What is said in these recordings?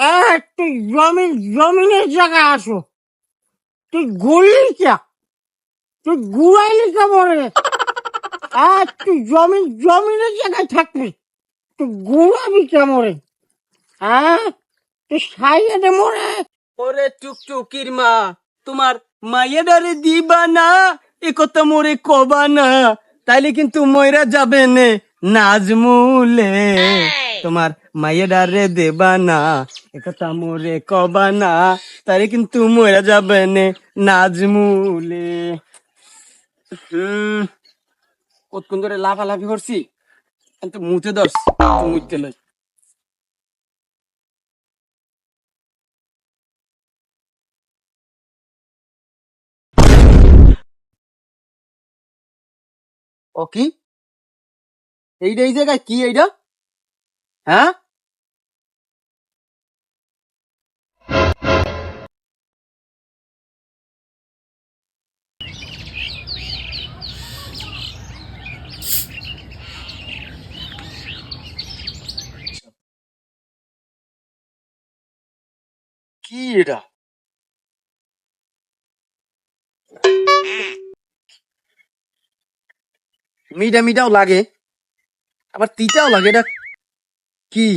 আহ, তুই জমিন জমিনের জায়গায় আসো। তুই গড়লি কে? তুই গুড়াইলি কে মরে? আর তুই জমিন জমিনের জায়গায় থাকবি। তুই গুড়াবি কে মরে? হ্যাঁ? তুই সাইডে মরে। ওরে টুকটুকির মা তোমার মায়েরারে দিবা না এ কথা মোরে কবা না তাইলে কিন্তু ময়রা যাবে নে নাজমুলে। তোমার মায়েরারে দেবা না এ কথা মোরে কবা না তাইলে কিন্তু ময়রা যাবে নে নাজমুলে। হুম, কতক্ষণ ধরে লাফালাফি করছি? কিন্তু মুতে দর্শ মুতে লই। ও কি? এইটা এই জায়গায় কি এইটা হ্যাঁ? কি এটা? মিঠা মিঠাও লাগে। আবার তিতাও লাগে এটা কি?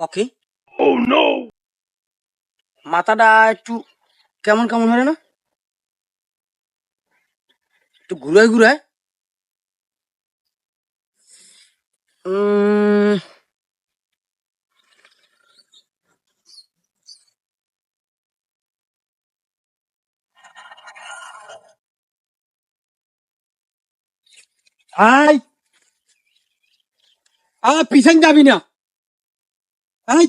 ওকে মাথাটা একটু কেমন কেমন হয় না একটু ঘুরায় ঘুরায় উম, আয় আ পিছন যাবি না আয়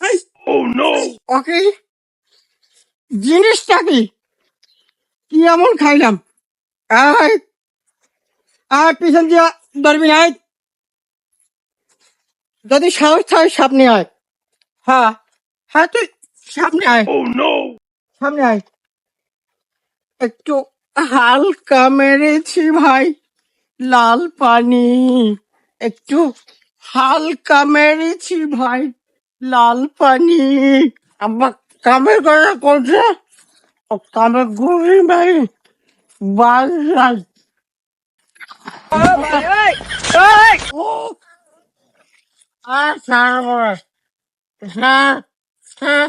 আয় ওকে জিনিসটা কি? কি এমন খাইলাম? আয় আয় পিছন দিয়া ধরবি আয়। যদি সাহস থাকে সামনে আয়। হ্যাঁ হ্যাঁ তুই সামনে আয়। সামনে আয়। একটু হালকা মেরেছি ভাই লাল পানি। একটু হালকা মেরেছি ভাই লাল পানি। আমার কামের কথা করছে। কামের গুলি ভাই ও, আর বড় সার সার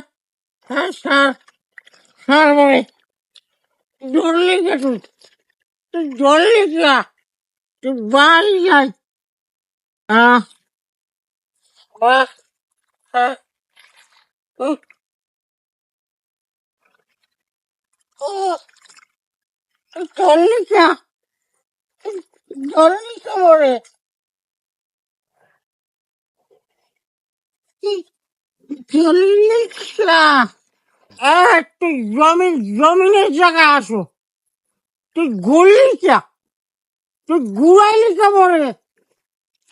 সার সার সার বড় জলদি কে তুই জলদি কে তুই বাড়ি যাই। বাহ হ্যাঁ জলদি কে মরে তুই জমিন জমিনের জায়গায় আসো তুই গড়লি কে তুই গুড়াইলি কে মরে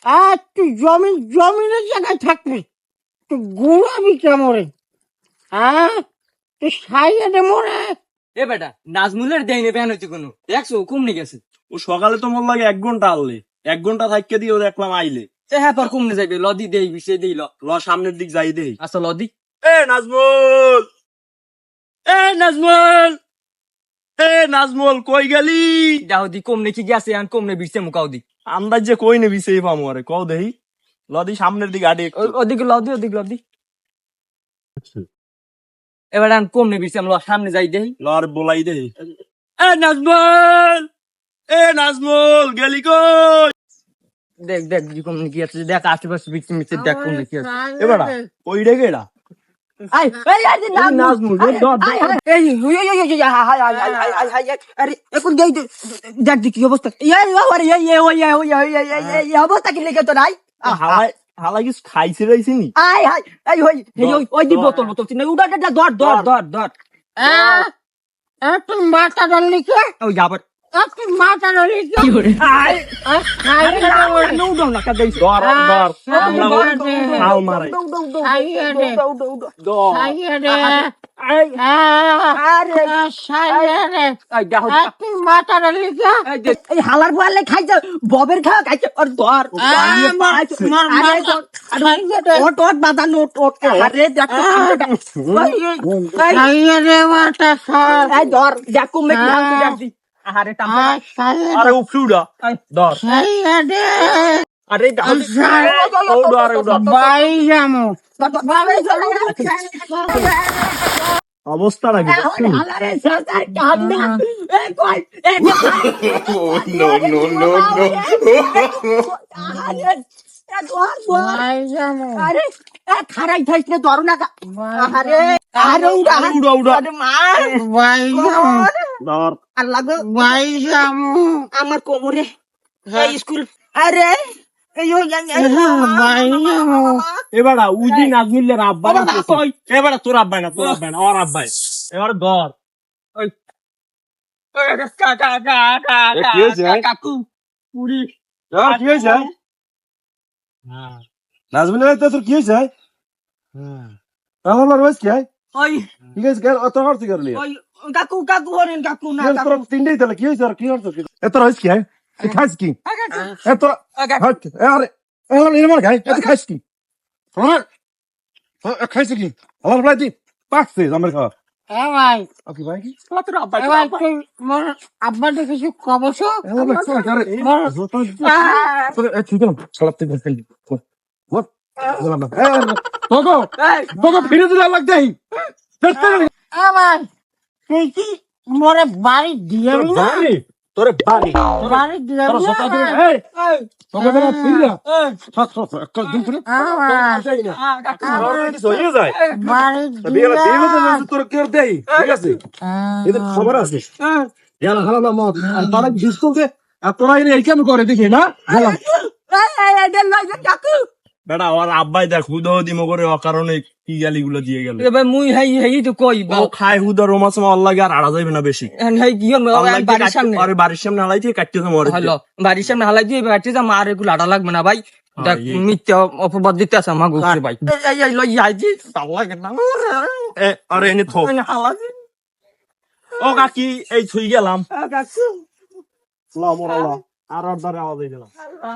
আর তুই জমিন জমিনের জায়গায় থাকবি। তুই গুড়াবি কে মরে হ্যাঁ? তুই সাইডে মরে এ বেটা নাজমুলের দেয় নেবে হচ্ছে কোনো। দেখছ কমনি গেছে। ও সকালে তো মোর লাগে এক ঘণ্টা আনলে। এক ঘণ্টা থাকতে দিয়ে ও দেখলাম আইলে। এ হ্যাঁ পর কমনে যাইবে। লদি দেই বিষে দেই ল। ল সামনের দিক যাই দেই। আচ্ছা লদি। এ নাজমুল! এ নাজমুল! এ নাজমুল কই গেলি? যাও দি কমনে কি গেছে আর কমনে বিষে মুকাও দি। আন্দাজ যে কই নেবি সেই পামু আরে কও দেহি লদি সামনের দিকে আডে ওদিকে লদি ওদিকে লদি। এবার আর কমনে বিষে আমরা সামনে যাই দেই ল আর বলাই দেহি এ নাজমুল! এ নাজমুল গেলি কই? দেখ দেখ দি কমনে কি আছে। দেখ আশেপাশে বিক্রি মিছে দেখ কমনে কি আছে। এবারা ওই রে গেডা আই এই আই দি নাজমুল দর। এই ওই ওই ওই ওই হাই high high high high high আরে এখন দেই দেখ দি কি অবস্থা। এই আরে ওই ওই ওই এই অবস্থা কি লেগে তো নাই হালাই হালাই কিছু খাইছে রইছে নি আই হাই এই ওই এই ওই ওই দি বোতল বোতল চিনা উড়া দা ধর ধর ধর ধর আ আ তুই মাথা ডাললি কে? ওই যাবার হালার বলে খাইছে ববের খাওয়া খাইছে আর ধর ওট ওট বাদা নোট ওট আরে দেখো ধর দেখো মে কি হালতে দেখছি আরে টাম্পা আরে। দর অবস্থা নাকি. আরে আরে এ খারাই না ধর না আরে আরে উড়া উড়া। উড়া মার আর লাগবে আমার কোমরে। এই স্কুল। আরে! এবারা উজি আব্বা এবারা তোর আব্বাই না তোর আব্বাই না ওর আব্বাই। এবার দর কি হয়েছে? কাকু পুরি কি হয়েছে? তোর কি হয়েছে? আমার রয়েছে কি? ঠিক আছে অত করতে করলি? ওই কাকু কাকু হরেন কাকু না তোর কাকু। তিনটেই তাহলে কি হয়েছে আর কি করছ এত রয়েছে কি তুই খাইস কি? এত আরে খাই। এত খাইস কি? আমার খাইছে কি? আমার প্রায় তুই পাকছে আমার খাওয়া। ভাই। ভাই ভাই ভাই ফিরে দিলা লাগতে এ ভাই। তুই কি মোরে বাড়ি দিয়ে বাড়ি তোরে বাড়ি বাড়ি দিয়ে তোর সতা না? এই তোকে বেলা সত সত একটা দিন হয়ে তোর খবর আছে করে দেখি না বেটা ওর আব্বাই দেখ হুদ দিমো করে অকারণে কি গালি গুলো দিয়ে গেল। এবার মুই হাই হাই তো কই ও খায় হুদা রোমাস মাল লাগে আর আড়া যাইবে না বেশি। হাই কি হল? বাড়ির সামনে। আরে বাড়ির সামনে হালাই দিয়ে কাটতে তো মরে হলো বাড়ির সামনে হালাই দিয়ে বাড়িতে যা মার এগুলো আটা লাগবে না ভাই। দেখ মিথ্যা অপবাদ দিতে আছে আমার গুছে ভাই। এই এই লই আই জি। লাগে না এ আরে এনে থো। ও কাকি এই থুই গেলাম। কাকু। মোরা আর আর দারে আওয়াজ দিলাম আল্লাহ।